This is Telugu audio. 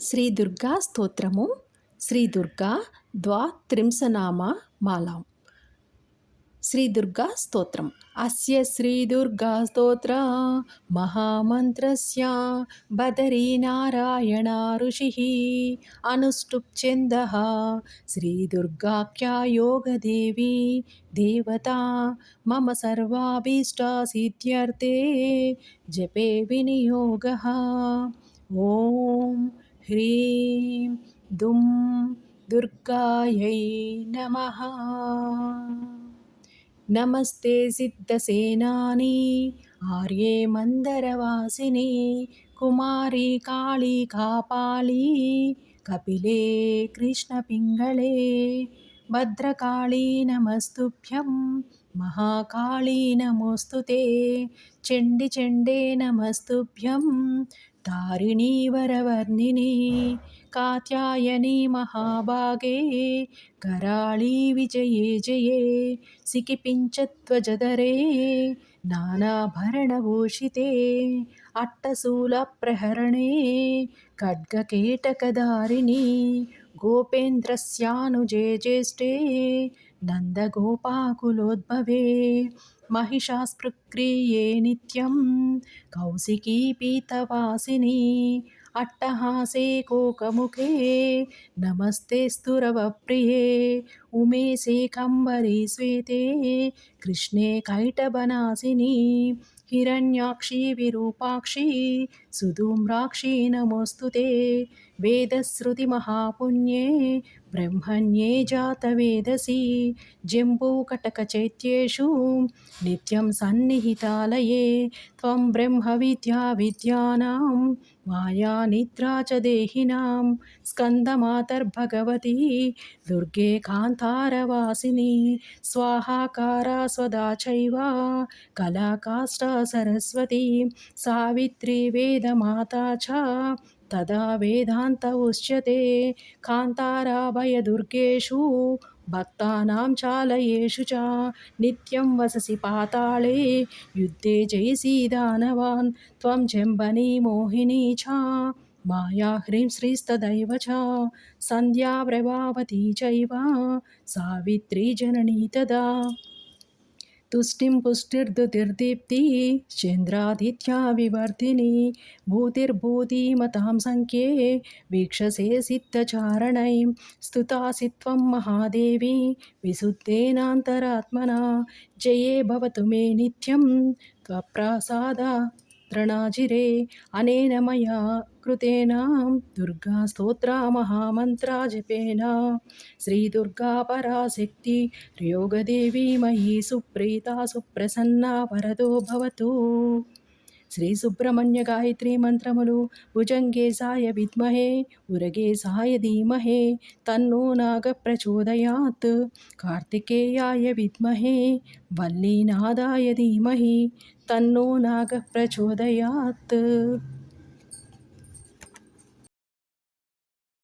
శ్రీ దుర్గా స్తోత్రము శ్రీ దుర్గా ద్వాత్రింశనామ మాలాం. శ్రీ దుర్గా స్తోత్రం. అస్య శ్రీ దుర్గా స్తోత్ర మహామంత్రస్య బదరీ నారాయణ ఋషి అనుష్టుప్ఛంద. శ్రీ దుర్గాఖ్యా యోగదేవి దేవత మమ సర్వాభీష్టసిద్ధ్యర్థే జపే వినియోగ. ఓం ह्रीं दुं दुर्गायै नमः। नमस्ते सिद्धसेनानी आर्ये मन्दरवासिनी कुमारी आर्येमन्दरवासिनी कापाली कपिले कृष्णपिङ्गळे भद्रकाळीनमस्तुभ्यं महाकाळीनमोऽस्तु ते। चण्डिचण्डे नमस्तुभ्यं तारिणी वरवर्णिनि कात्यायनी महाभागे कराळी विजये जये। सिकिपिञ्चत्वजदरे। नानाभरणभूषिते अट्टशूलप्रहरणे खड्गकेटकधारिणी गोपेन्द्रस्यानुजे ज्येष्ठे नन्दगोपाकुलोद्भवे महिषास्पृक्रिये नित्यं कौशिकी पीतवासिनी अट्टहासे कोकमुखे नमस्ते स्तुरवप्रिये उमेशे कम्बरी श्वेते कृष्णे कैटबनासिनी हिरण्याक्षी विरूपाक्षी सुधूम्राक्षी नमोऽस्तु ते वेदश्रुतिमहापुण्ये, ब्रह्मण्ये जातवेदसी, जम्बूकटकचैत्येषु, नित्यं सन्निहितालये, त्वं ब्रह्मविद्या विद्यानां, मायानिद्रा च देहिनां, स्कन्दमातर्भगवती, दुर्गे कान्तारवासिनी, स्वाहाकारा स्वदा चैव कलाकाष्ठा सरस्वती, सावित्री वेदमाता च तदा वेदान्त उच्यते कान्ताराभयदुर्गेषु भक्तानां चालयेषु च नित्यं वससि पाताळे युद्धे जयसि दानवान् त्वं जम्बनी मोहिनी च माया ह्रीं श्रीस्तदैव च सन्ध्या प्रभावती चैव सावित्री जननी तदा तुष्टिं पुष्टिर्धृतिर्दीप्ति चन्द्रादित्या विवर्धिनी भूतिर्भूतिमतां सङ्ख्ये वीक्षसे सिद्धचारणैं स्तुतासि त्वं महादेवी विशुद्धेनान्तरात्मना जये भवतु मे नित्यं त्वप्रसाद త్రణాజిరే అనేన మయా కృతేన దుర్గా స్తోత్ర మహామంత్ర జపేన. శ్రీ దుర్గా పరాశక్తి యోగదేవి మయీ సుప్రీత సుప్రసన్న వరదో భవతు. సుబ్రహ్మణ్య గాయత్రి మంత్రములు భుజంగేశాయ విద్మహే ఉరగేశాయ ధీమహే తన్నో నాగ ప్రచోదయాత్ కార్తికేయాయ విద్మహే వల్లీనాదాయ ధీమహి తన్నో నాగ ప్రచోదయాత్